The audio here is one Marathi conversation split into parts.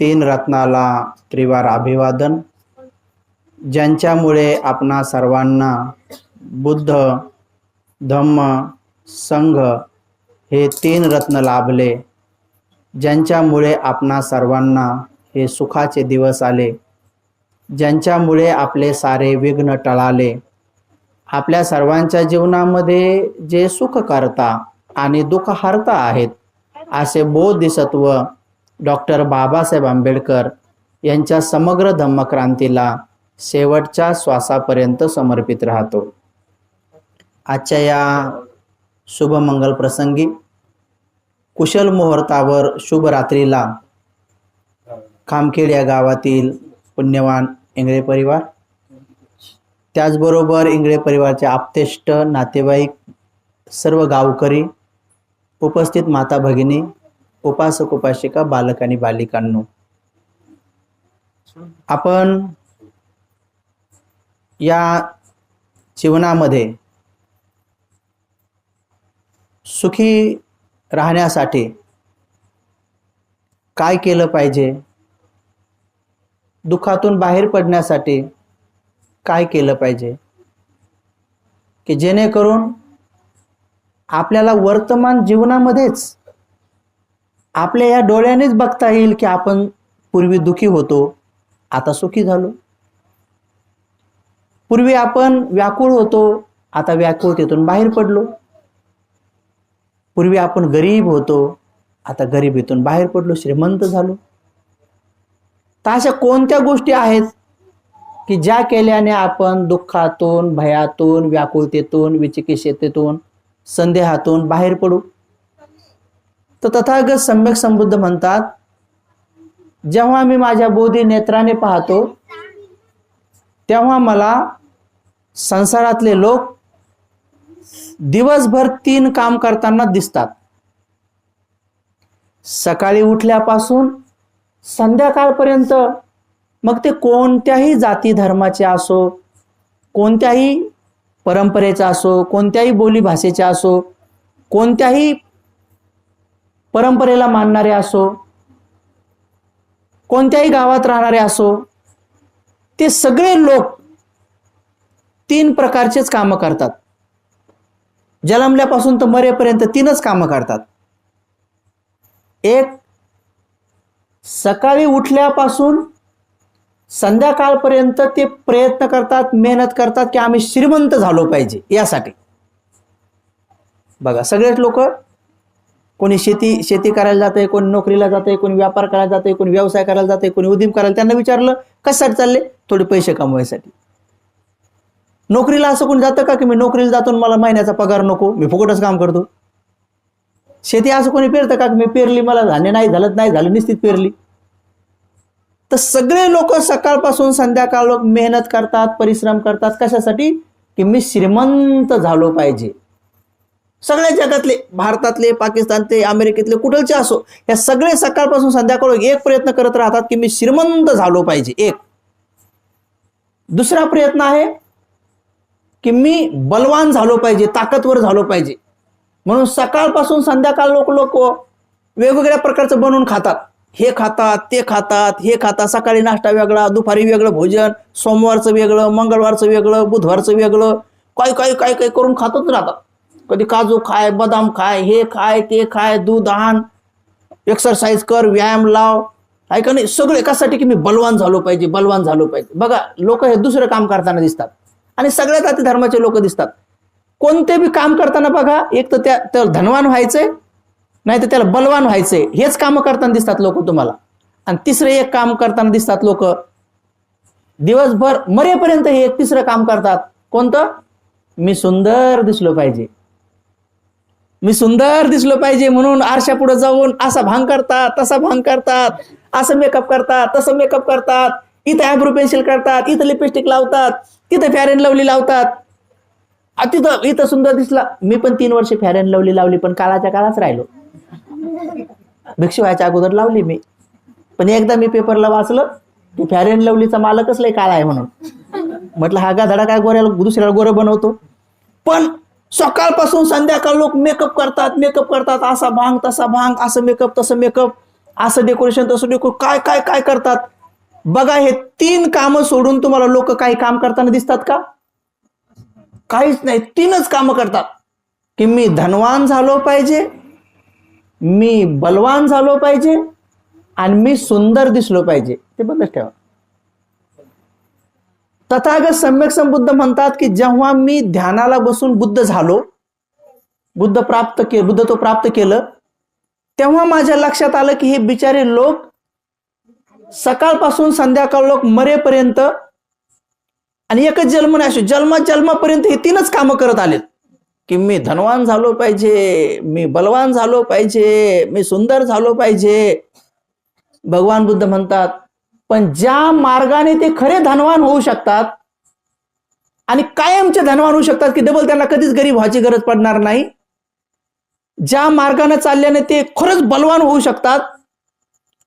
तीन रत्नाला त्रिवार अभिवादन ज्यांच्यामुळे आपणा सर्वांना बुद्ध धम्म संघ हे तीन रत्न लाभले ज्यांच्यामुळे आपणा सर्वांना हे सुखाचे दिवस आले ज्यांच्यामुळे आपले सारे विघ्न टळाले. आपल्या सर्वांच्या जीवनामध्ये जे सुख करता आणि दुःख हरता आहेत असे बोधिसत्व डॉक्टर बाबासाहेब आंबेडकर यांच्या समग्र धम्मक्रांतीला शेवटच्या श्वासापर्यंत समर्पित राहतो. आजच्या या शुभमंगल प्रसंगी कुशल मुहूर्तावर शुभ रात्रीला खामखेड या गावातील पुण्यवान इंगळे परिवार त्याचबरोबर इंगळे परिवारचे आप्तेष्ट नातेवाईक सर्व गावकरी उपस्थित माता भगिनी उपासक उपासिका बालक आणि बालिकांनो. आपण या जीवनामध्ये सुखी राहण्यासाठी काय केलं पाहिजे? दुःखातून बाहेर पडण्यासाठी काय केलं पाहिजे? की जेणेकरून आपल्याला वर्तमान जीवनामध्येच आपल्या या डोळ्यानेच बघता येईल की आपण पूर्वी दुखी होतो आता सुखी झालो. पूर्वी आपण व्याकुळ होतो आता व्याकुळतेतून बाहेर पडलो. पूर्वी आपण गरीब होतो आता गरिबीतून बाहेर पडलो श्रीमंत झालो. तर अशा कोणत्या गोष्टी आहेत की ज्या केल्याने आपण दुःखातून भयातून व्याकुळतेतून विचिकित्सेतून संदेहातून बाहेर पडू? तर तथागत सम्यक संबुद्ध म्हणतात जेव्हा मी माझ्या बोधी नेत्राने पाहतो तेव्हा मला संसारातले लोक दिवसभर तीन काम करताना दिसतात. सकाळी उठल्यापासून संध्याकाळपर्यंत मग ते कोणत्याही जाती धर्माचे असो कोणत्याही परंपरेचा असो कोणत्याही बोलीभाषेचे असो कोणत्याही परंपरेला मानणारे असो कोणत्याही गावात राहणारे असो ते सगळे लोक तीन प्रकारचेच कामं करतात. जन्मल्यापासून तर मरेपर्यंत तीनच कामं करतात. एक सकाळी उठल्यापासून संध्याकाळपर्यंत ते प्रयत्न करतात मेहनत करतात की आम्ही श्रीमंत झालो पाहिजे यासाठी. बघा सगळेच लोक कोणी शेती शेती करायला जाते कोणी नोकरीला जाते कोणी व्यापार करायला जाते कोणी व्यवसाय करायला जाते कोणी उद्यम करायला त्यांना विचारलं कशासाठी चालले? थोडे पैसे कमवायसाठी. नोकरीला असं कोणी जातं का की मी नोकरीला जातो मला महिन्याचा पगार नको मी फुकटच काम करतो? शेती असं कोणी पेरतं का की मी पेरली मला धान्य नाही झालं नाही झालं निश्चित पेरली? तर सगळे लोक सकाळपासून संध्याकाळ लोक मेहनत करतात परिश्रम करतात कशासाठी? की मी श्रीमंत झालो पाहिजे. सगळ्या जगातले भारतातले पाकिस्तानचे अमेरिकेतले कुठलचे असो या सगळे सकाळपासून संध्याकाळ एक प्रयत्न करत राहतात की मी श्रीमंत झालो पाहिजे एक. दुसरा प्रयत्न आहे की मी बलवान झालो पाहिजे ताकदवर झालो पाहिजे. म्हणून सकाळपासून संध्याकाळ लोक लोक वेगवेगळ्या प्रकारचं बनवून खातात. हे खातात ते खातात हे खातात. सकाळी नाश्ता वेगळा दुपारी वेगळं भोजन सोमवारचं वेगळं मंगळवारचं वेगळं बुधवारचं वेगळं. काय काय काय काय करून खातच राहतात. कधी काजू खाय बदाम खाय हे खाय ते खाय दूध आण एक्सरसाइज कर व्यायाम लाव. आहे का नाही? सगळे कशासाठी की मी बलवान झालो पाहिजे बलवान झालो पाहिजे. बघा लोक हे दुसरं काम करताना दिसतात. आणि सगळ्या जाती धर्माचे लोक दिसतात. कोणते बी काम करताना बघा एक तर त्या त्याला धनवान व्हायचंय नाही तर त्याला बलवान व्हायचंय. हेच कामं करताना दिसतात लोक तुम्हाला. आणि तिसरे एक काम करताना दिसतात लोक दिवसभर मरेपर्यंत हे एक तिसरं काम करतात. कोणतं? मी सुंदर दिसलो पाहिजे. मी सुंदर दिसलो पाहिजे म्हणून आरशा पुढे जाऊन असा भांग करतात तसा भांग करतात असं मेकअप करतात तसं मेकअप करतात. इथं आयब्रो पेन्सिल करतात इथं लिपस्टिक लावतात तिथं फॅर अँड लवली लावतात. तिथं इथं सुंदर दिसला. मी पण तीन वर्ष फॅर अँड लवली लावली पण काळाच्या काळाच राहिलो. भिक्षू व्हायच्या अगोदर लावली मी. पण एकदा मी पेपरला वाचलं की फॅर अँड लवलीचा मालकच लय काळा आहे म्हणून. म्हटलं हा गाधडा काय गोऱ्याला दुसऱ्याला गोरं बनवतो. पण सकाळपासून संध्याकाळ लोक मेकअप करतात मेकअप करतात. असा भांग तसा भांग असं मेकअप तसं मेकअप असं डेकोरेशन तसं डेकोर काय काय काय करतात? बघा हे तीन कामं सोडून तुम्हाला लोक काही काम करताना दिसतात का? काहीच नाही. तीनच कामं करतात. की मी धनवान झालो पाहिजे मी बलवान झालो पाहिजे आणि मी सुंदर दिसलो पाहिजे. ते बंदच ठेवा. तथागत सम्यक संबुद्ध म्हणतात की जेव्हा मी ध्यानाला बसून बुद्ध झालो बुद्ध प्राप्त के बुद्धत्व प्राप्त केलं तेव्हा माझ्या लक्षात आलं की हे बिचारे लोक सकाळपासून संध्याकाळ लोक मरेपर्यंत आणि एकच जन्म नाही असो जन्मा जन्मापर्यंत हे तीनच कामं करत आलेत. की मी धनवान झालो पाहिजे मी बलवान झालो पाहिजे मी सुंदर झालो पाहिजे. भगवान बुद्ध म्हणतात पण ज्या मार्गाने ते खरे धनवान होऊ शकतात आणि कायमचे धनवान होऊ शकतात की डबल त्यांना कधीच गरीब व्हायची गरज पडणार नाही ज्या मार्गाने चालल्याने ते खरंच बलवान होऊ शकतात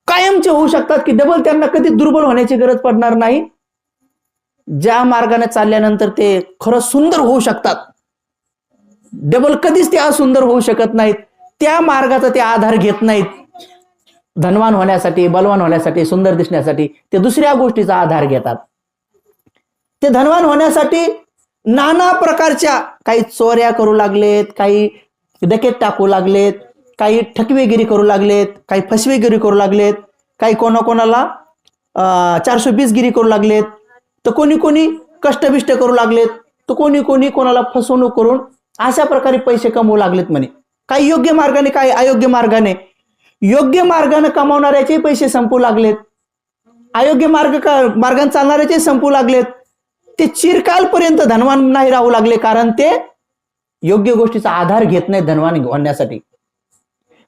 कायमचे होऊ शकतात की डबल त्यांना कधी दुर्बल होण्याची गरज पडणार नाही ज्या मार्गाने चालल्यानंतर ते खरंच सुंदर होऊ शकतात. डबल कधीच ते असुंदर होऊ शकत नाहीत त्या मार्गाचा ते आधार घेत नाहीत. धनवान होण्यासाठी बलवान होण्यासाठी सुंदर दिसण्यासाठी ते दुसऱ्या गोष्टीचा आधार घेतात. ते धनवान होण्यासाठी नाना प्रकारच्या काही चोऱ्या करू लागलेत काही डकेत टाकू लागलेत काही ठकवेगिरी करू लागलेत काही फसवेगिरी करू लागलेत काही कोणाकोणाला चारशे गिरी करू लागलेत तर कोणी कोणी कष्टबिष्ट करू लागलेत तर कोणी कोणी कोणाला फसवणूक करून अशा प्रकारे पैसे कमवू लागलेत म्हणे. काही योग्य मार्गाने काही अयोग्य मार्गाने योग्य मार्गाने कमावणाऱ्याचे पैसे संपू लागलेत. अयोग्य मार्ग मार्गाने चालणाऱ्याचे संपू लागलेत. ते चिरकालपर्यंत धनवान नाही राहू लागले कारण ते योग्य गोष्टीचा आधार घेत नाहीत धनवान होण्यासाठी.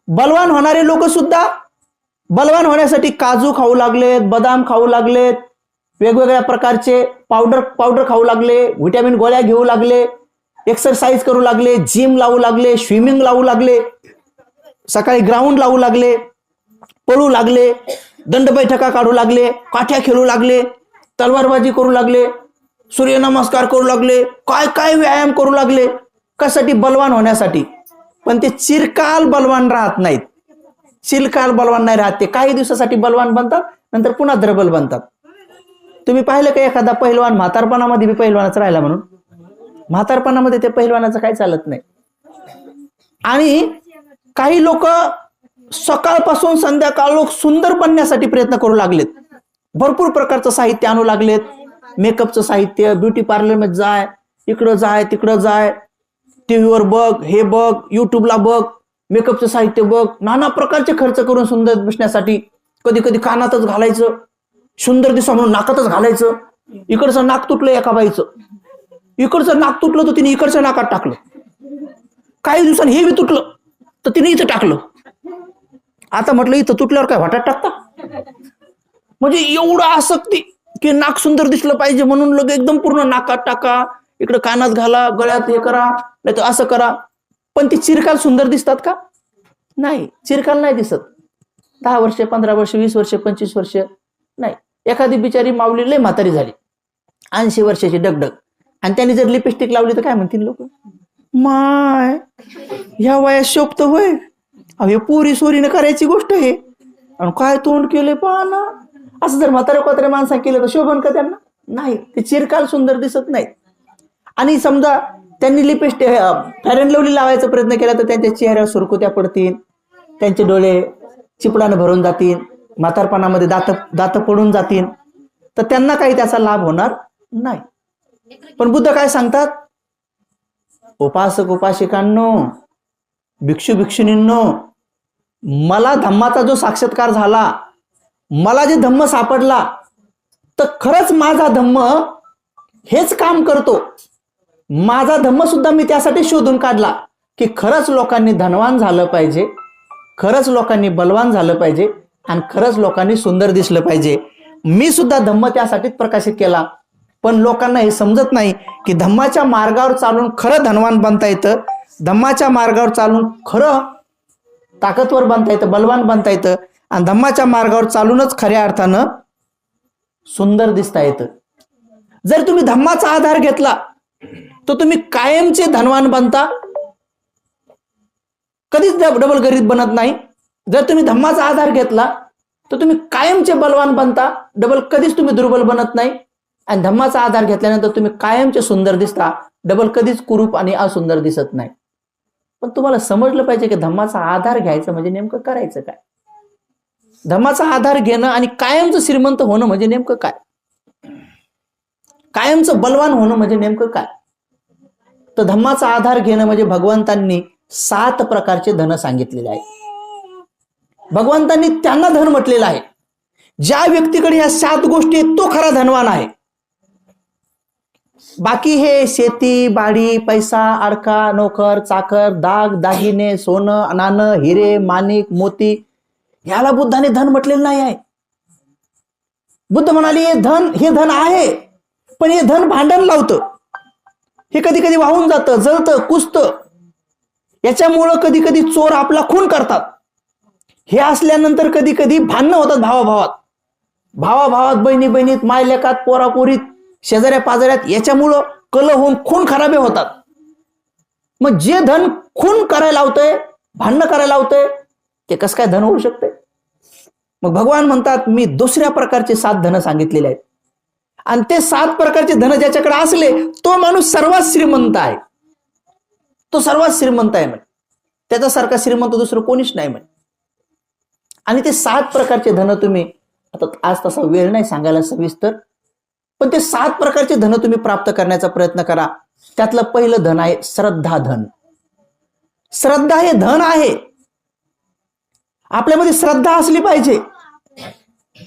बलवान होणारे लोक सुद्धा बलवान होण्यासाठी काजू खाऊ लागलेत बदाम खाऊ लागलेत वेगवेगळ्या प्रकारचे पावडर पावडर खाऊ लागले व्हिटॅमिन गोळ्या घेऊ लागले एक्सरसाइज करू लागले जिम लावू लागले स्विमिंग लावू लागले. सकाळी ग्राउंड लावू लागले पळू लागले दंड बैठका काढू लागले काठ्या खेळू लागले तलवारबाजी करू लागले सूर्यनमस्कार करू लागले काय काय व्यायाम करू लागले कशासाठी? बलवान होण्यासाठी. पण ते चिरकाल बलवान राहत नाहीत. चिरकाल बलवान नाही राहत. ते काही दिवसासाठी बलवान बनतात नंतर पुन्हा द्रबल बनतात. तुम्ही पाहिलं का एखादा पहिलवान म्हातारपणामध्ये बी पहिलवानाच राहिला म्हणून? म्हातारपणामध्ये ते पहिलवानाचं काही चालत नाही. आणि काही लोक सकाळपासून संध्याकाळ लोक सुंदर बनण्यासाठी प्रयत्न करू लागलेत. भरपूर प्रकारचं साहित्य आणू लागलेत. मेकअपचं साहित्य ब्युटी पार्लरमध्ये जाय इकडं जाय तिकडं जाय. टीव्हीवर बघ हे बघ युट्यूबला बघ मेकअपचं साहित्य बघ. नाना प्रकारचे खर्च करून सुंदर दिसण्यासाठी कधी कधी कानातच घालायचं सुंदर दिसा म्हणून नाकातच घालायचं. इकडचं नाक तुटलं एका बाईचं. इकडचं नाक तुटलं तर तिने इकडच्या नाकात टाकलं. काही दिवसांनी हे बी तुटलं. तर तिने इथं टाकलं. आता म्हटलं इथं तुटल्यावर काय वाटात टाकता? म्हणजे एवढं आसक्ती की नाक सुंदर दिसलं पाहिजे म्हणून लोक एकदम पूर्ण नाकात टाका इकडं कानात घाला गळ्यात हे करा नाही तर असं करा. पण ती चिरकाल सुंदर दिसतात का? नाही चिरकाल नाही दिसत. दहा वर्ष पंधरा वर्ष वीस वर्ष पंचवीस वर्ष नाही. एखादी बिचारी माऊली लय म्हातारी झाली. ऐंशी वर्षाची डगडग. आणि त्यांनी जर लिपस्टिक लावली तर काय म्हणतील लोक? माय ह्या वयात शोभत होय? अहो हे पुरी सोरीनं करायची गोष्ट आहे. आणि काय तोंड केले पहा ना. असं जर म्हाताऱ्या कोताऱ्या माणसा केलं तर शोभन का त्यांना? नाही. ते चिरकाल सुंदर दिसत नाही आणि समजा त्यांनी लिपस्टिक फॅरन अँड लवली लावायचा प्रयत्न केला तर त्यांच्या चेहऱ्यावर सुरकुत्या पडतील. त्यांचे डोळे चिपडानं भरून जातील. म्हातारपणामध्ये दात दात पडून जातील. तर त्यांना काही त्याचा लाभ होणार नाही. पण बुद्ध काय सांगतात? उपासक उपासिकांनो भिक्षू भिक्षुनींनो मला धम्माचा जो साक्षात्कार झाला मला जे धम्म सापडला तर खरंच माझा धम्म हेच काम करतो. माझा धम्म सुद्धा मी त्यासाठी शोधून काढला की खरंच लोकांनी धनवान झालं पाहिजे खरंच लोकांनी बलवान झालं पाहिजे आणि खरंच लोकांनी सुंदर दिसलं पाहिजे. मी सुद्धा धम्म त्यासाठीच प्रकाशित केला. पण लोकांना हे समजत नाही की धम्माच्या मार्गावर चालून खरं धनवान बनता येतं धम्माच्या मार्गावर चालून खरं ताकदवर बनता येतं बलवान बनता येतं आणि धम्माच्या मार्गावर चालूनच खऱ्या अर्थानं सुंदर दिसता येतं. जर तुम्ही धम्माचा आधार घेतला तर तुम्ही कायमचे धनवान बनता. कधीच डबल गरीब बनत नाही. जर तुम्ही धम्माचा आधार घेतला तर तुम्ही कायमचे बलवान बनता. डबल कधीच तुम्ही दुर्बल बनत नाही. आणि धम्माचा आधार घेतल्यानंतर तुम्ही कायमचे सुंदर दिसता. डबल कधीच कुरूप आणि असुंदर दिसत नाही. पण तुम्हाला समजलं पाहिजे की धम्माचा आधार घ्यायचं म्हणजे नेमकं करायचं काय? धम्माचा आधार घेणं आणि कायमचं श्रीमंत होणं म्हणजे नेमकं काय? कायमचं बलवान होणं म्हणजे नेमकं काय? तर धम्माचा आधार घेणं म्हणजे भगवंतांनी सात प्रकारचे धन सांगितलेले आहे. भगवंतांनी त्यांना धन म्हटलेलं आहे. ज्या व्यक्तीकडे या सात गोष्टी आहेत तो खरा धनवान आहे. बाकी हे शेती बाडी पैसा आडका नोकर चाकर दाग दागिने सोनं नाणं हिरे माणिक मोती याला बुद्धाने धन म्हटलेलं नाही आहे. बुद्ध म्हणाले हे धन हे धन आहे पण हे धन भांडण लावतं. हे कधी कधी वाहून जातं जळतं कुसतं. याच्यामुळं कधी कधी चोर आपला खून करतात. हे असल्यानंतर कधी कधी भांडणं होतात भावाभावात. भावाभावात बहिणी बहिणीत मायलेकात पोरापोरीत शेजाऱ्या पाजाऱ्यात याच्यामुळं कल होऊन खून खराबे होतात. मग जे धन खून करायला लावतंय भांडणं करायला लावतंय ते कसं काय धन होऊ शकते मग भगवान म्हणतात मी दुसऱ्या प्रकारचे सात धन सांगितलेले आहेत. आणि ते सात प्रकारचे धन ज्याच्याकडे असले तो माणूस सर्वात श्रीमंत आहे. तो सर्वात श्रीमंत आहे म्हणे. त्याच्यासारखा श्रीमंत दुसरं कोणीच नाही म्हणे. आणि ते सात प्रकारचे धन तुम्ही आता आज तसा वेळ नाही सांगायला सविस्तर पण ते सात प्रकारचे धन तुम्ही प्राप्त करण्याचा प्रयत्न करा. त्यातलं पहिलं धन आहे श्रद्धा धन. श्रद्धा हे धन आहे. आपल्यामध्ये श्रद्धा असली पाहिजे.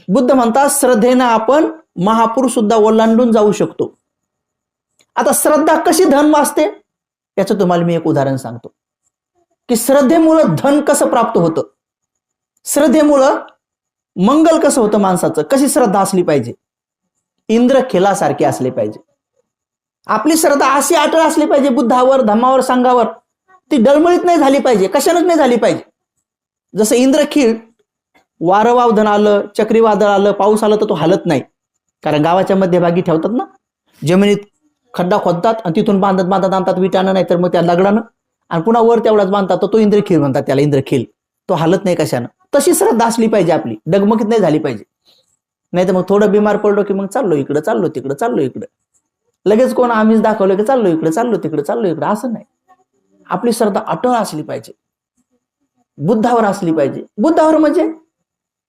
बुद्ध म्हणतात श्रद्धेनं आपण महापूर सुद्धा ओलांडून जाऊ शकतो. आता श्रद्धा कशी धन वाचते? याचं तुम्हाला मी एक उदाहरण सांगतो. की श्रद्धेमुळं धन कसं प्राप्त होतं? श्रद्धेमुळं मंगल कसं होतं माणसाचं? कशी श्रद्धा असली पाहिजे? इंद्रखेलासारखे असले पाहिजे. आपली श्रद्धा अशी अटळ असली पाहिजे बुद्धावर धम्मावर संघावर. ती डळमळीत नाही झाली पाहिजे कशानच नाही झाली पाहिजे. जसं इंद्रखीळ वारं वावधन आलं चक्रीवादळ आलं पाऊस आलं तर तो हलत नाही. कारण गावाच्या मध्यभागी ठेवतात ना जमिनीत खड्डा खोदतात आणि तिथून बांधत बांधत आणतात विटानं नाही तर मग त्या दगडानं. आणि पुन्हा वर तेवढाच बांधतात तर तो इंद्रखील म्हणतात त्याला इंद्रखील तो हलत नाही कशानं. तशी श्रद्धा असली पाहिजे आपली डगमगीत नाही झाली पाहिजे. नाही तर मग थोडं बिमार पडलो की मग चाललो इकडं चाललो तिकडं चाललो इकडं. लगेच कोण आम्हीच दाखवलं की चाललो इकडे चाललो तिकडे चाललो इकडे. असं नाही. आपली श्रद्धा अटळ असली पाहिजे. बुद्धावर असली पाहिजे. बुद्धावर म्हणजे?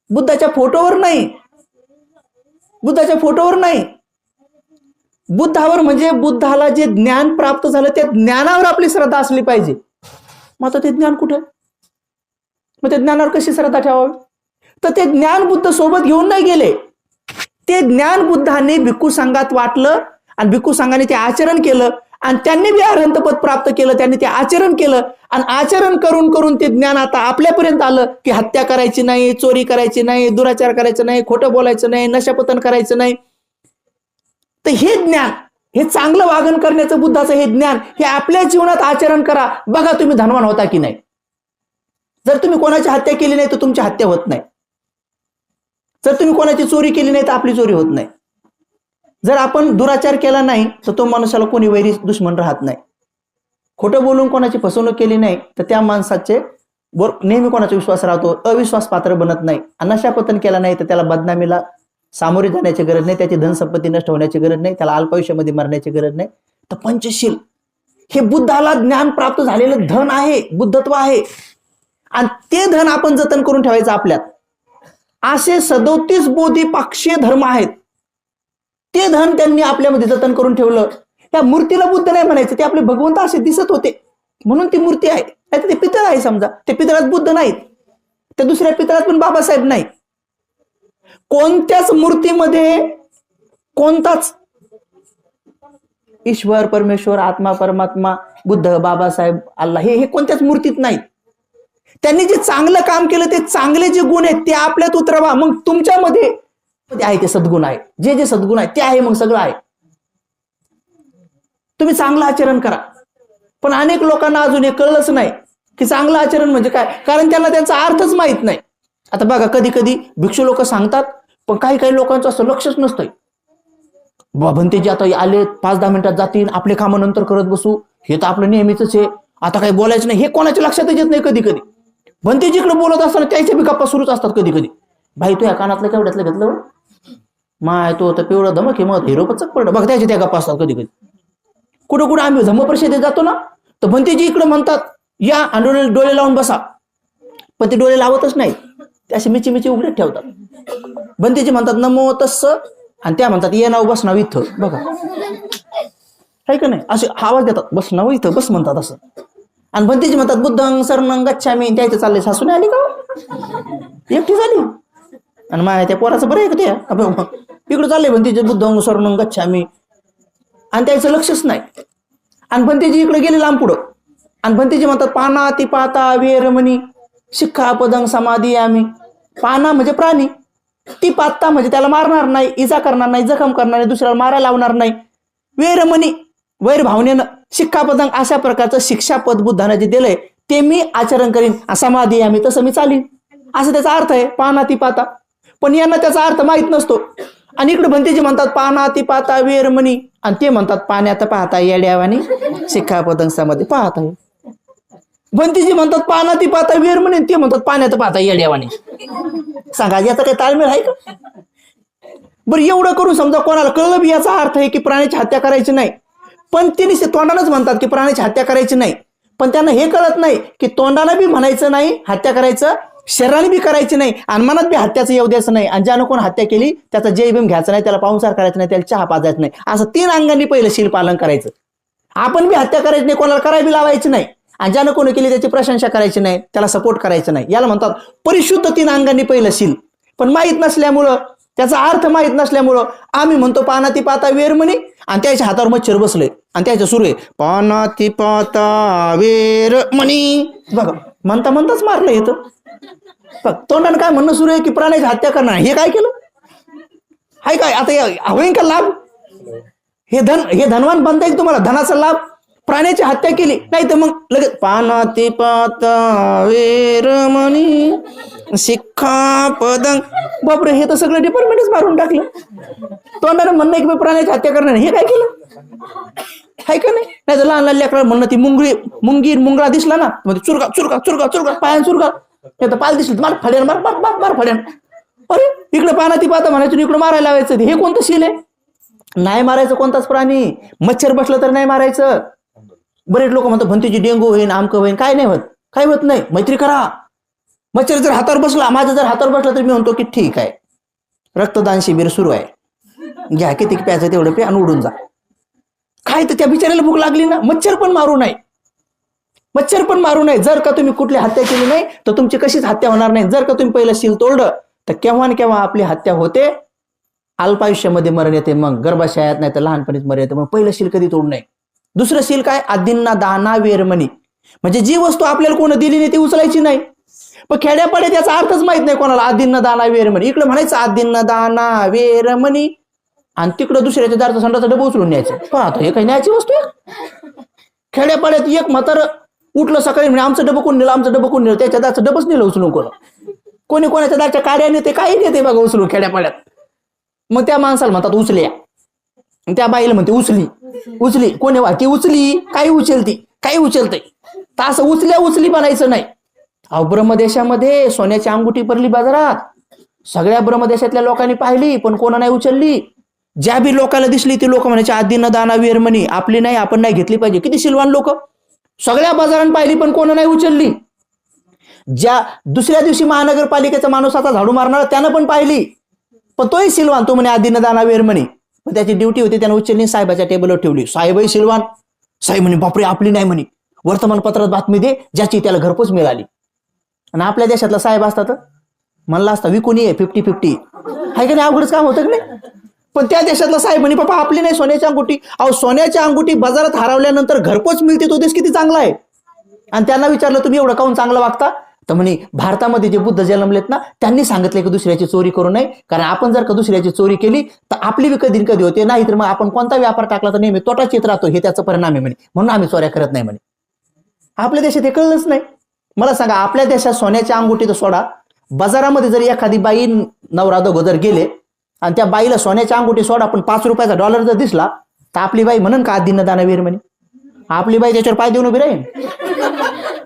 बुद्धाच्या फोटोवर नाही. बुद्धाच्या फोटोवर नाही. बुद्धावर म्हणजे बुद्धाला जे ज्ञान प्राप्त झालं त्या ज्ञानावर आपली श्रद्धा असली पाहिजे. मग आता ते ज्ञान कुठे? मग ते ज्ञानावर कशी श्रद्धा ठेवावी? तर ते ज्ञान बुद्ध सोबत घेऊन नाही गेले. ते ज्ञान बुद्धाने भिक्खू संघात वाटलं आणि भिक्खू संघाने ते आचरण केलं आणि त्यांनी बी अरहंतपद प्राप्त केलं त्यांनी ते आचरण केलं आणि आचरण करून करून ते ज्ञान आता आपल्यापर्यंत आलं की हत्या करायची नाही चोरी करायची नाही दुराचार करायचं नाही खोटं बोलायचं नाही नशापतन करायचं नाही. तर हे ज्ञान हे चांगलं वागण करण्याचं बुद्धाचं हे ज्ञान हे आपल्या जीवनात आचरण करा. बघा तुम्ही धनवान होता की नाही. जर तुम्ही कोणाची हत्या केली नाही तर तुमची हत्या होत नाही. जर तुम्ही कोणाची चोरी केली नाही तर आपली चोरी होत नाही. जर आपण दुराचार केला नाही तर तो माणसाला कोणी वैरी दुश्मन राहत नाही. खोटं बोलून कोणाची फसवणूक केली नाही तर त्या माणसाचे वर नेहमी कोणाचा विश्वास राहतो अविश्वास पात्र बनत नाही. अनशापतन केला नाही तर त्याला बदनामीला सामोरे जाण्याची गरज नाही त्याची धनसंपत्ती नष्ट होण्याची गरज नाही त्याला अल्पायुष्यामध्ये मरण्याची गरज नाही. तर पंचशील. हे बुद्धाला ज्ञान प्राप्त झालेलं धन आहे बुद्धत्व आहे. आणि ते धन आपण जतन करून ठेवायचं आपल्यात. असे सदोतीस बोधी पाक्षीय धर्म आहेत. ते धन त्यांनी आपल्यामध्ये जतन करून ठेवलं. त्या मूर्तीला बुद्ध नाही म्हणायचं ते आपले भगवंत असे दिसत होते. म्हणून ती मूर्ती आहे. नाही ते पितळ आहे समजा. ते पितळात बुद्ध नाहीत. त्या दुसऱ्या पितळात पण बाबासाहेब नाही. कोणत्याच मूर्तीमध्ये कोणताच ईश्वर परमेश्वर आत्मा परमात्मा बुद्ध बाबासाहेब अल्ला हे हे कोणत्याच मूर्तीत नाहीत. त्यांनी जे चांगलं काम केलं ते चांगले जे गुण आहेत ते आपल्यात उतरवा. मग तुमच्यामध्ये आहे ते सद्गुण आहे. जे जे सद्गुण आहे ते आहे मग सगळं आहे. तुम्ही चांगलं आचरण करा. पण अनेक लोकांना अजून हे कळलंच नाही की चांगलं आचरण म्हणजे काय? कारण त्यांना त्यांचा अर्थच माहीत नाही. आता बघा कधी कधी भिक्षू लोक सांगतात पण काही काही लोकांचं असं लक्षच नसतंय. भंते जे आता आले पाच दहा मिनिटात जातील आपले कामं नंतर करत बसू. हे तर आपलं नेहमीच आहे. आता काही बोलायचं नाही हे कोणाच्या लक्षातच येत नाही कधी कधी भंतेजीकडे बोलत असताना त्याच्या बी गप्पा सुरूच असतात कधी कधी भाई तू ह्या कानातलं केवढ्यातलं घेतलं बरं? माय तो तर पिवळा धमक मग हिरो पचक पडलं बघ त्याच्या त्या गप्पा असतात कधी कधी कुठं कुठं आम्ही धम्म परिषदेत जातो ना तर भंतेजी इकडे म्हणतात या आणि डोळे लावून बसा. पण ते डोळे लावतच नाही ते असे मिची मिची उघडे ठेवतात भंतेजी म्हणतात नमो तस आणि त्या म्हणतात ये नाव बस नाव इथं. बघा. काय का नाही? असे आवाज देतात. बस नाव इथं बस म्हणतात असं. आणि भंतीजी म्हणतात बुद्धंग सरणं गच्छामी. त्याचं चाललंय सासून आली का हो? एकटी झाली. आणि माया त्या पोराचं बरं आहे का ते? इकडे इकडं चाललंय भंतेजी बुद्धंग सरणं गच्छामी. आणि त्याचं लक्षच नाही. आणि भंतीजी इकडे गेले लांब पुढं. आणि भंतीजी म्हणतात पाना ती पाता वेरमणी शिक्खा पदंग समाधी आम्ही पाना म्हणजे प्राणी. ती पात्ता म्हणजे त्याला मारणार नाही इजा करणार नाही जखम करणार नाही दुसऱ्याला मारायला लावणार नाही. वेरमणी वैर भावनेनं पदंग अशा प्रकारचं शिक्षा पद बुद्धानं जे दिलंय ते मी आचरण करीन समाधी आम्ही तसं मी चालीन. असं त्याचा अर्थ आहे पाना ती पाता. पण यांना त्याचा अर्थ माहीत नसतो. आणि इकडे भंतेजी म्हणतात पाना ती पाता वेरमणी. आणि ते म्हणतात पाण्यात पाहता येड्यावानी शिक्कापदंग समाधी पाहता येईल भंतीजी म्हणतात पाना ती पाहता वेर म्हणे ते म्हणतात पाण्यात पाहता येड्यावाने सांगा याचा काही ताळमेळ आहे का? बरं एवढं करून समजा कोणाला कळलं बी याचा अर्थ आहे की प्राण्याची हत्या करायची नाही. पण ते निश्चित तोंडानंच म्हणतात की प्राण्याची हत्या करायची नाही. पण त्यांना हे कळत नाही की तोंडानं बी म्हणायचं नाही हत्या करायचं शरीराने बी करायची नाही आणि मनात बी हत्याचं येऊ द्यायचं नाही. आणि ज्यानं कोण हत्या केली त्याचा जय भीम घ्यायचा नाही त्याला पाहुणसार करायचं नाही त्याला चहा पाजायचं नाही. असं तीन अंगांनी पहिलं शील पालन करायचं. आपण बी हत्या करायची नाही कोणाला करायला बी लावायची नाही. आणि ज्यानं कोणी केली त्याची प्रशंसा करायची नाही त्याला सपोर्ट करायचं नाही. याला म्हणतात परिशुद्ध तीन अंगांनी पहिलं शील. पण माहीत नसल्यामुळं त्याचा अर्थ माहीत नसल्यामुळं आम्ही म्हणतो पानाती पाता वेर म्हणे. आणि त्याच्या हातावर मच्छर बसले. आणि त्याच्या सुरू आहे पानाती पाता वेर म्हणी. बघा म्हणता म्हणताच मारलं येतं बघ तोंडानं काय म्हणणं सुरू आहे की प्राण्याची हत्या करणार हे काय केलं? हाय काय? आता होईन का लाभ? हे धन हे धनवान बनता येईल तुम्हाला? धनाचा लाभ? प्राण्याची हत्या केली. नाही तर मग लगेच पानाती पाता वेरमणी शिक्खा पदंग. बापरे हे तर सगळं डिपार्टमेंटच मारून टाकलं. तोंडानं म्हणणं की प्राण्याची हत्या करणार हे काय केलं? हाय का नाही? नाही तर लहान लहान लेकरं म्हणणं ती मुंगळी मुंगीर मुंगळा दिसला ना म्हणजे चुरगा चुरगा चुरगा चुरगा पायान चुरगा नाही तर पाल दिसली मार फड्यान मार मार मार मार फड्यान. अरे इकडे पानाती पाहता म्हणायचं इकडे मारायला लावायचं. हे कोणतं शील आहे? नाही मारायचं कोणताच प्राणी. मच्छर बसलं तर नाही मारायचं. बरेच लोक म्हणतात भंतीची डेंगू होईन आमकं होईन. काय नाही होत. काय होत नाही. मैत्री करा. मच्छर जर हातावर बसला माझं जर हातावर बसला तर मी म्हणतो की ठीक आहे. रक्तदान शिबिर सुरू आहे. घ्या किती प्यायचं तेवढं पे आणि उडून जा. काय तर त्या बिचाऱ्याला भूक लागली ना मच्छर पण मारू नये. मच्छर पण मारू नये. जर का तुम्ही कुठली हत्या केली नाही तर तुमची कशीच हत्या होणार नाही. जर का तुम्ही पहिलं शील तोडलं तर केव्हा ना केव्हा आपली हत्या होते. अल्पायुष्यामध्ये मरण येते मग गर्भाशयात नाही तर लहानपणीच मरण येते. मग पहिलं शील कधी तोडू नये? दुसरं शील काय? आदींना दाना वेरमणी. म्हणजे जी वस्तू आपल्याला कोण दिली नाही ती उचलायची नाही. पण खेड्यापाड्यात याचा अर्थच माहीत नाही कोणाला. आदींना दाना वेरमणी. इकडे म्हणायचं आदींना दाना वेरमणी. आणि तिकडं दुसऱ्याच्या दारचा संडाचा डबा उचलून न्यायचं. पाहतो हे काही न्यायची वस्तू आहे? खेड्यापाड्यात एक म्हातार उठलं सकाळी म्हणजे आमचं डबं कोण नेलं? आमचं डबं कोण नेलं? त्याच्या दारचं डबच नेलं उचलून कोण. कोणी कोणाच्या दारच्या कार्याने नेते काही नेते बघा उचलून खेड्यापाड्यात. मग त्या माणसाला म्हणतात उचल्या त्या बाईला म्हणते उचली. उचली. कोणी वा ती उचली. काही उचलती काही उचलते तर असं उचल्या उचली बनायचं नाही. अहो ब्रह्मदेशामध्ये सोन्याची अंगुठी पडली बाजारात. सगळ्या ब्रह्मदेशातल्या लोकांनी पाहिली पण कोण नाही उचलली. ज्या बी लोकांना दिसली ती लोक म्हणायचे आधी न दाना विरमणी आपली नाही आपण नाही घेतली पाहिजे. किती शिलवान लोक? सगळ्या बाजारात पाहिली पण कोण नाही उचलली. ज्या दुसऱ्या दिवशी महानगरपालिकेचा माणूस आता झाडू मारणार त्यानं पण पाहिली. पण तोही सिलवान तो म्हणे आधी न दाना विरमणी पण त्याची ड्युटी होती त्यांना उचलली साहेबाच्या टेबलवर ठेवली. साहेबही सिलवान साहेब म्हणे बापरे आपली नाही म्हणे. वर्तमानपत्रात बातमी दे ज्याची त्याला घरपोच मिळाली. आणि आपल्या देशातला साहेब असतात म्हणला असता विकून ये फिफ्टी फिफ्टी हाय का नाही अवघडच काम होतं की नाही? पण त्या देशातला साहेब म्हणे पप्पा आपली नाही सोन्याची अंगुठी. अहो सोन्याची अंगुठी बाजारात हरवल्यानंतर घरपोच मिळते तो देश किती चांगला आहे? आणि त्यांना विचारलं तुम्ही एवढं काऊन चांगलं वागता? तर म्हणे भारतामध्ये जे बुद्ध जन्मलेत ना त्यांनी सांगितले की दुसऱ्याची चोरी करू नये. कारण आपण जर का दुसऱ्याची चोरी केली तर आपली बी कधी कधी होते. नाही तर मग आपण कोणता व्यापार टाकला तर नेहमी तोटाच येत राहतो. हे त्याचा परिणाम आहे म्हणे. म्हणून आम्ही चोऱ्या करत नाही म्हणे. आपल्या देशात हे कळलंच नाही. मला सांगा आपल्या देशात सोन्याच्या अंगुठी तर सोडा. बाजारामध्ये जर एखादी बाई नवरा दोघं जर गेले आणि त्या बाईला सोन्याच्या अंगुठी सोडा पण पाच रुपयाचा डॉलर जर दिसला तर आपली बाई म्हणून का दिन दानवीर म्हणे? आपली बाई त्याच्यावर पाय देऊन उभी राहील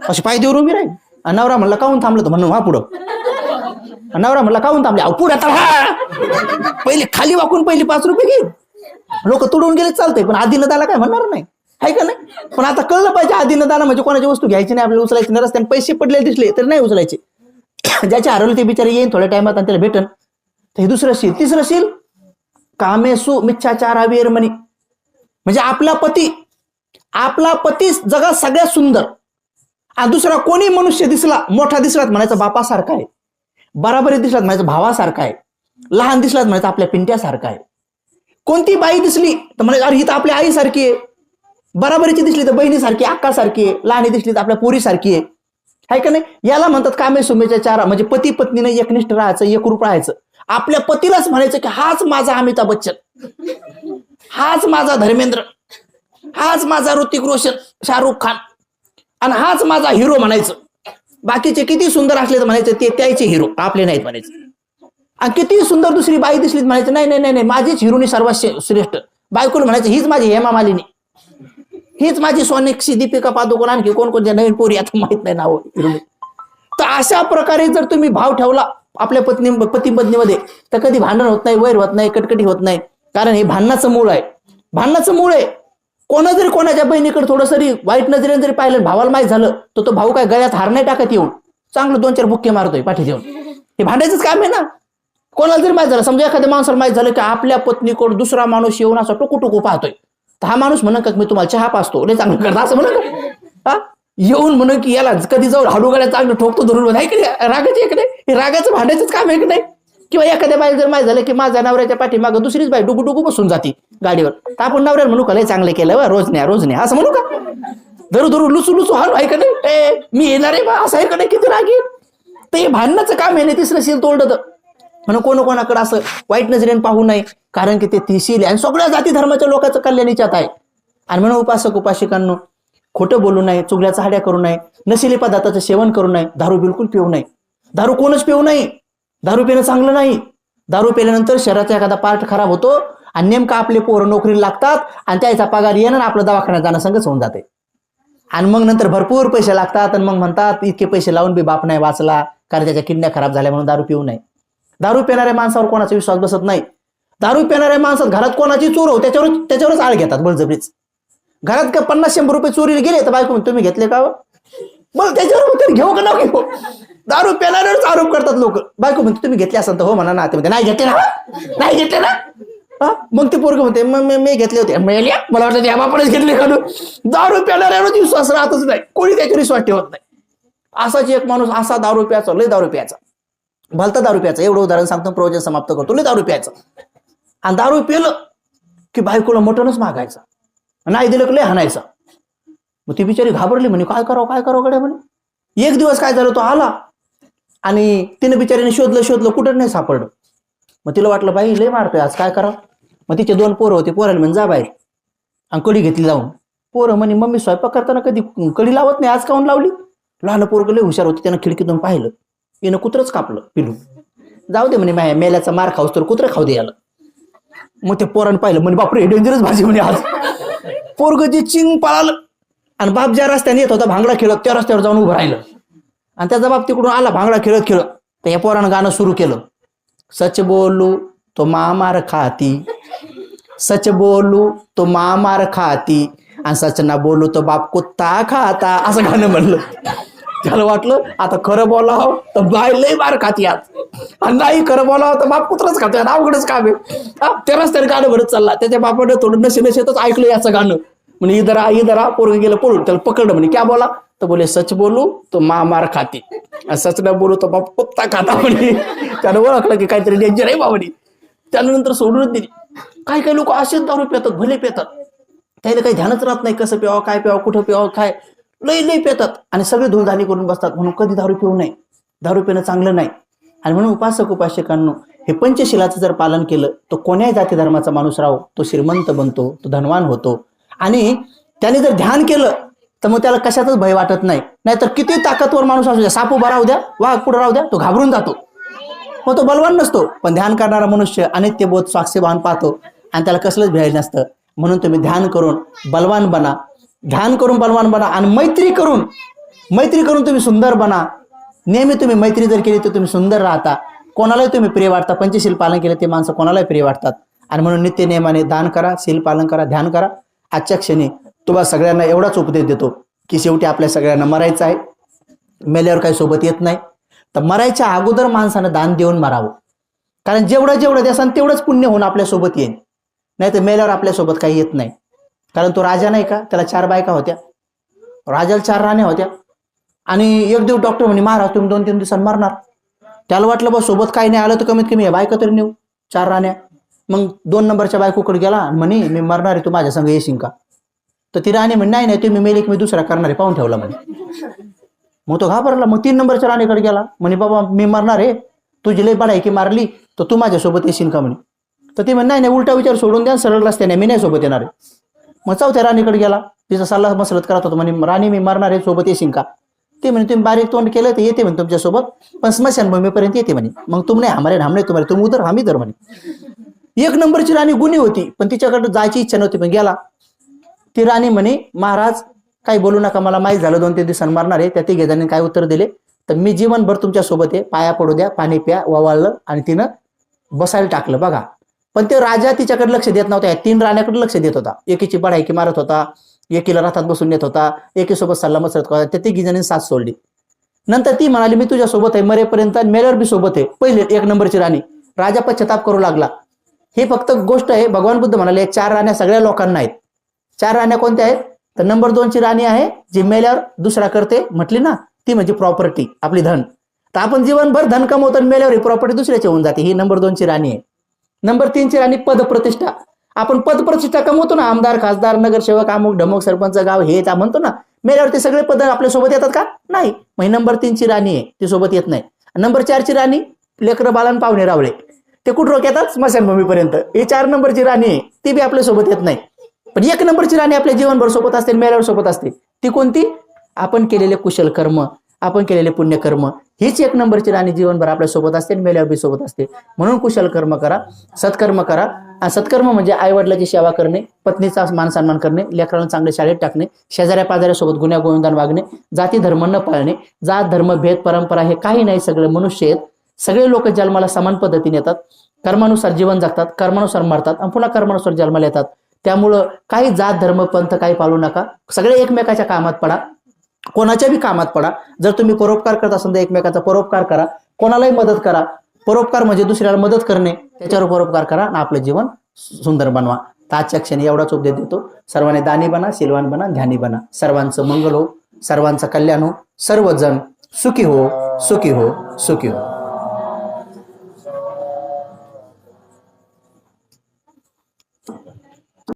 अशी पाय देऊन उभी राहील नवरा म्हणला काहून थांबलं तर म्हणून हा पुढं. नवरा म्हणला काहून थांबले? अहो पुढे आता पहिले खाली वाकून पहिले पाच रुपये घे. लोक तुडून गेले चालतंय पण आधी नदाला काय म्हणणार नाही. आहे का नाही? पण आता कळलं पाहिजे आधी नदाला म्हणजे कोणाची वस्तू घ्यायची नाही आपल्याला उचलायची नाही रस्त्याने पैसे पडले दिसले तर नाही उचलायचे. ज्याचे हरवले ते बिचारे येईन थोड्या टायमात आणि त्याला भेटन. तर हे दुसरं शील. तिसरं शील कामेसू मिच्छाचारा विरमणी. म्हणजे आपला पती आपला पती जगात सगळ्यात सुंदर. आणि दुसरा कोणी मनुष्य दिसला मोठा दिसलात म्हणायचा बापासारखा आहे. बराबरी दिसलात म्हणायचं भावासारखा आहे. लहान दिसलात म्हणायचं आपल्या पिंट्यासारखा आहे. कोणती बाई दिसली तर म्हणायचं अरे ही तर आपल्या आईसारखी आहे. बराबरीची दिसली तर बहिणीसारखी अक्कासारखी आहे लहानी दिसली तर आपल्या पोरीसारखी आहे. आहे का नाही? याला म्हणतात कामे सुमेच्या चारा म्हणजे पती पत्नीने एकनिष्ठ राहायचं एकरूप राहायचं. आपल्या पतीलाच म्हणायचं की हाच माझा अमिताभ बच्चन. हाच माझा धर्मेंद्र. हाच माझा ऋतिक रोशन शाहरुख खान. आणि हाच माझा हिरो म्हणायचं. बाकीचे किती सुंदर असले तर म्हणायचं ते त्याचे हिरो आपले नाहीत म्हणायचं. आणि किती सुंदर दुसरी बाई दिसली म्हणायचं नाही नाही नाही नाही माझीच हिरोनी सर्वात श्रेष्ठ. बायकोला म्हणायचं हीच माझी हेमा मालिनी. हीच माझी सोनेक्षी दीपिका पादुकोण आणखी कोण कोणत्या नवीन पोरी आता माहीत नाही नाव. हिरोनी तर अशा प्रकारे जर तुम्ही भाव ठेवला आपल्या पत्नी पती पत्नीमध्ये तर कधी भांडण होत नाही वैर होत नाही कटकटी होत नाही. कारण हे भांडणाचं मूळ आहे. भांडणाचं मूळ आहे. कोणा जरी कोणाच्या बहिणीकडे थोडं जरी वाईट नजरेने जरी पाहिलं भावाला माहीत झालं तर तो भाऊ काय गळ्यात हार नाही टाकत येऊन? चांगलं दोन चार बुक्के मारतोय पाठी देऊन हे भांडायचंच काम आहे ना? कोणाला जरी माहीत झालं समजा एखाद्या माणसाला माहीत झालं की आपल्या पत्नीकडे दुसरा माणूस येऊन असा टुकू टुकू पाहतोय. तर हा माणूस म्हणा का मी तुम्हाला चहा पाचतो लय चांगलं करता असं म्हणा का? हा? येऊन म्हणून की याला कधी जाऊन हाडूगाड्या चांगलं ठोकतो धरून आहे की रागाची एक नाही? हे रागाचं भांडायचंच काम आहे की नाही? किंवा एखाद्या बाई जर माहीत झालं की माझ्या नवऱ्याच्या पाठीमागं दुसरीच बाई डुगू डुगू बसून जाते. गाडीवर. तर आपण नवऱ्याला म्हणू का लय चांगलं केलं बा, रोज नाही रोज नाही असं म्हणू का? धरू धरू लुसू लुसू हाल आहे का नाही. ए मी येणार आहे बा असं आहे का नाही किती राग ते भांडणाचं काम आहे ना तिसरं शील तोडलं म्हणून कोण कोणाकडे असं वाईट नजरेने पाहू नये कारण की ते तिशील आहे. आणि सगळ्या जाती धर्माच्या लोकांचं कल्याणीच्यात आहे. आणि म्हणून उपासक उपासिकांनो खोटं बोलू नये चुगल्या हाड्या करू नये नशिली पदार्थाचं सेवन करू नये दारू बिलकुल पिऊ नये. दारू कोणच पिऊ नये. दारू पिणं चांगलं नाही. दारू पिल्यानंतर शरीराचा एखादा पार्ट खराब होतो आणि नेमकं आपले पोरं नोकरीला लागतात आणि त्याचा पगार येणं आपलं दवाखान्यात जाणं संगच होऊन जाते. आणि मग नंतर भरपूर पैसे लागतात आणि मग म्हणतात इतके पैसे लावून बी बाप नाही वाचला कारण त्याच्या किडण्या खराब झाल्या म्हणून दारू पिऊ नये. दारू पिणाऱ्या माणसावर कोणाचा विश्वास बसत नाही. दारू पिणाऱ्या माणसात घरात कोणाची चोर हो त्याच्यावर त्याच्यावरच आळ घेतात बळजबरीच. घरात का पन्नास शंभर रुपये चोरीला गेले तर बायको तुम्ही घेतले का हो? मग त्याच्यावर घेऊ का नको घेऊ? दारू पिणाऱ्यावरच आरोप करतात लोक. बायको म्हणते तुम्ही घेतले असाल तर हो म्हणा ना ते म्हणते. नाही घेतले ना नाही घेतले ना. हा? मग ते पोरग म्हणते मग मी- घेतले होते. मेल्या मला वाटतं त्या बापानेच घेतले का दारू पिणाऱ्यावरच विश्वास राहतच नाही. कोणी त्याच्यावर विश्वास ठेवत नाही. असाच एक माणूस असा दारू प्यायचा लय दारू प्यायचा. भलता दारू प्यायचा. एवढं उदाहरण सांगतो प्रवचन समाप्त करतो. लय दारू प्यायचा. आणि दारू पिलं की बायकोला मटणच मागायचा. नाही दिलं की लय हाणायचा. मग ती बिचारी घाबरली म्हणे काय करावं काय करावं गड्या म्हणे? एक दिवस काय झालं तो आला आणि तिने बिचारीने शोधलं शोधलं कुठं नाही सापडलं. मग तिला वाटलं बाई लय मारतोय आज काय करावं? मग तिचे दोन पोरं होते पोराला म्हणजे जा बाहेर. आणि कडी घेतली जाऊन. पोरं म्हणे मम्मी स्वयंपाक करताना कधी कडी लावत नाही आज काऊन लावली? लहान पोरग लय हुशार होते त्यानं खिडकीतून पाहिलं. येणं कुत्रच कापलं पिलू. जाऊ दे म्हणे माया मेल्याचा मार खाऊस तर कुत्रं खाऊ दे याला. मग ते पोरानं पाहिलं म्हणे बापरे डेंजरस भाजी म्हणे आज. पोरग जे चिंग पळालं आणि बाप ज्या रस्त्याने येत होता भांगडा खेळत त्या रस्त्यावर जाऊन उभं राहिलं. आणि त्याचा बाप तिकडून आला भांगडा खेळत खेळत. तर या पोरानं गाणं सुरू केलं. सच बोलू तो मामार खाती. सच बोलू तो मामार खाती आणि सच ना बोलू तो बाप कुत्ता खाता असं गाणं म्हणलं. त्याला वाटलं आता खरं बोलावं तर बाय लय मार खाती आज. आणि नाही खरं बोलावं तर बाप कुत्रच खाते अवघडच काम आहे. हा, त्या गाणं भरत चालला. त्याच्या बापाने थोडं नशे नशेतच ऐकलं याचं गाणं. म्हणजे इधरा इधरा पोरग गेलं पळून त्याला पकडलं म्हणे क्या बोला? तर बोले सच बोलू तो मा मार खाते. आणि सच न बोलू तो बाप कुत्ता खाता म्हणे. त्यानं ओळखलं की काहीतरी डेंजर आहे बाबडी त्यानंतर सोडूनच दिली. काही काही लोक असेच दारू पितात भले पितात. त्याला काही ध्यानच राहत नाही कसं प्यावं काय प्यावं कुठं प्यावं काय. लई लई पितात आणि सगळे धुळधाणी करून बसतात. म्हणून कधी दारू पिऊ नये. दारू पिणं चांगलं नाही. आणि म्हणून उपासक उपासकांनो हे पंचशिलाचं जर पालन केलं तर कोण्याही जाती धर्माचा माणूस राहो तो श्रीमंत बनतो तो धनवान होतो. आणि त्याने जर ध्यान केलं तर मग त्याला कशातच भय वाटत नाही. नाहीतर किती ताकदवर माणूस असू द्या साप उभा राहू द्या वाघ पुढे राहू द्या तो घाबरून जातो. मग तो बलवान नसतो. पण ध्यान करणारा मनुष्य अनित्यबोध स्वाक्षीभान पाहतो. आणि त्याला कसलंच भ्याय नसतं. म्हणून तुम्ही ध्यान करून बलवान बना. ध्यान करून बलवान बना आणि मैत्री करून मैत्री करून तुम्ही सुंदर बना. नेहमी तुम्ही मैत्री जर केली तर तुम्ही सुंदर राहता. कोणालाही तुम्ही प्रिय वाटता. पंचशील पालन केलं ते माणसं कोणालाही प्रिय वाटतात. आणि म्हणून नित्य नियमाने दान करा शील पालन करा ध्यान करा. आजच्या क्षणी तुम्हाला सगळ्यांना एवढाच उपदेश देतो की शेवटी आपल्या सगळ्यांना मरायचं आहे. मेल्यावर काही सोबत येत नाही. तर मरायच्या अगोदर माणसानं दान देऊन मरावं. कारण जेवढं जेवढं द्यासान तेवढंच पुण्य होऊन आपल्यासोबत येईल नाही तर मेल्यावर आपल्यासोबत काही येत नाही. कारण तो राजा नाही का? त्याला चार बायका होत्या. राजाला चार राण्या होत्या. आणि एक दिवस डॉक्टर म्हणे महाराज तुम्ही दोन तीन दिवसांनी मरणार. त्याला वाटलं बा सोबत काही नाही आलं तर कमीत कमी या बायका तरी नेऊ. चार राण्या. मग दोन नंबरच्या बायकोकडे गेला म्हणे मी मरणार आहे तू माझ्या संग येशील का? तर ती राणी म्हणे नाही नाही तुम्ही मेले की मी दुसरा करणार आहे पाहून ठेवला म्हणे. मग तो घाबरला. मग तीन नंबरच्या राणीकडे गेला. म्हणे बाबा मी मरणार आहे. तुझी लई बडायकी मारली तर तू माझ्यासोबत येशील का? म्हणे. तर ती म्हणे नाही नाही उलटा विचार सोडून द्या सरळ रस्त्याने मी नाही सोबत येणार आहे. मग चौथ्या राणीकडे गेला. तिचा सल्ला मसलत करत होता म्हणे राणी मी मारणार आहे सोबत येशील का? ते म्हणे तुम्ही बारीक तोंड केलं तर येते म्हणे तुमच्यासोबत पण स्मशानभूमीपर्यंत येते म्हणे. मग तुम नाही हमारे नाही तुम्हाला तुम्ही उदर हामी तर म्हणे. एक नंबरची राणी गुन्हे होती पण तिच्याकडे जायची इच्छा नव्हती पण गेला. ती राणी म्हणे महाराज काही बोलू नका मला माहीत झालं दोन तीन दिवसांनी मारणार आहे. त्या तिघे जणांनी काय उत्तर दिले? तर मी जीवनभर तुमच्यासोबत आहे. पाया पडू द्या पाणी प्या ववाळलं आणि तिनं बसायला टाकलं. बघा. पण ते राजा तिच्याकडे लक्ष देत नव्हता. या तीन राण्याकडे लक्ष देत होता. एकीची बढायकी मारत होता. एकीला रथात बसून नेत होता. एकीसोबत सल्ला मसरत होता. त्या तिघी जणांनी साथ सोडली. नंतर ती म्हणाली मी तुझ्या सोबत आहे. मरेपर्यंत आणि मेल्यावर बी सोबत आहे. पहिले एक नंबरची राणी. राजा पश्चाताप करू लागला. हे फक्त गोष्ट आहे. भगवान बुद्ध म्हणाले चार राण्या सगळ्या लोकांना आहेत. चार राण्या कोणत्या आहेत? तर नंबर दोनची राणी आहे जी मेल्यावर दुसरा करते म्हटली ना ती म्हणजे प्रॉपर्टी आपली धन. तर आपण जीवनभर धन कमवतो आणि मेल्यावर ही प्रॉपर्टी दुसऱ्याची होऊन जाते ही नंबर दोनची राणी आहे. नंबर तीनची राणी पदप्रतिष्ठा. आपण पदप्रतिष्ठा कमवतो ना आमदार खासदार नगरसेवक अमुक ढमक सरपंच गाव हे म्हणतो ना मेल्यावर ते सगळे पद आपल्यासोबत येतात का? नाही. मग नंबर तीनची राणी आहे ती सोबत येत नाही. नंबर चारची राणी लेकरं बालन पाहुणे रावळे. ते कुठं रोख येतात स्मशानभूमीपर्यंत. ही चार नंबरची राणी आहे ती बी आपल्यासोबत येत नाही. पण एक नंबरची राणी आपल्या जीवनभर सोबत असते आणि मेल्यावर सोबत असते. ती कोणती? आपण केलेले कुशल कर्म आपण केलेले पुण्यकर्म. हीच एक नंबरची राणी जीवनभर आपल्यासोबत असते आणि मेल्यावर सोबत असते. म्हणून कुशल कर्म करा सत्कर्म करा. आणि सत्कर्म म्हणजे आईवडिलाची सेवा करणे पत्नीचा मान सन्मान करणे लेकरांना चांगले शाळेत टाकणे शेजाऱ्या पाजाऱ्यासोबत गुन्ह्या गोविंदान वागणे जाती धर्म न पाळणे जात धर्म भेद परंपरा हे काही नाही सगळे मनुष्य आहेत. सगळे लोक जन्माला समान पद्धतीने येतात. कर्मानुसार जीवन जगतात कर्मानुसार मरतात आणि पुन्हा कर्मानुसार जन्माला येतात. त्यामुळं काही जात धर्म पंथ काही पाळू नका. सगळे एकमेकाच्या कामात पडा. कोणाच्या बी कामात पडा. जर तुम्ही परोपकार करत असाल तर एकमेकाचा परोपकार करा. कोणालाही मदत करा. परोपकार म्हणजे दुसऱ्याला मदत करणे. त्याच्यावर परोपकार करा आणि आपलं जीवन सुंदर बनवा. आजच्या क्षणी एवढाच उपदेश देतो. सर्वांनी दानी बना सिलवान बना ध्यानी बना. सर्वांचं मंगल हो. सर्वांचं कल्याण हो. सर्वजण सुखी हो. सुखी हो. सुखी हो.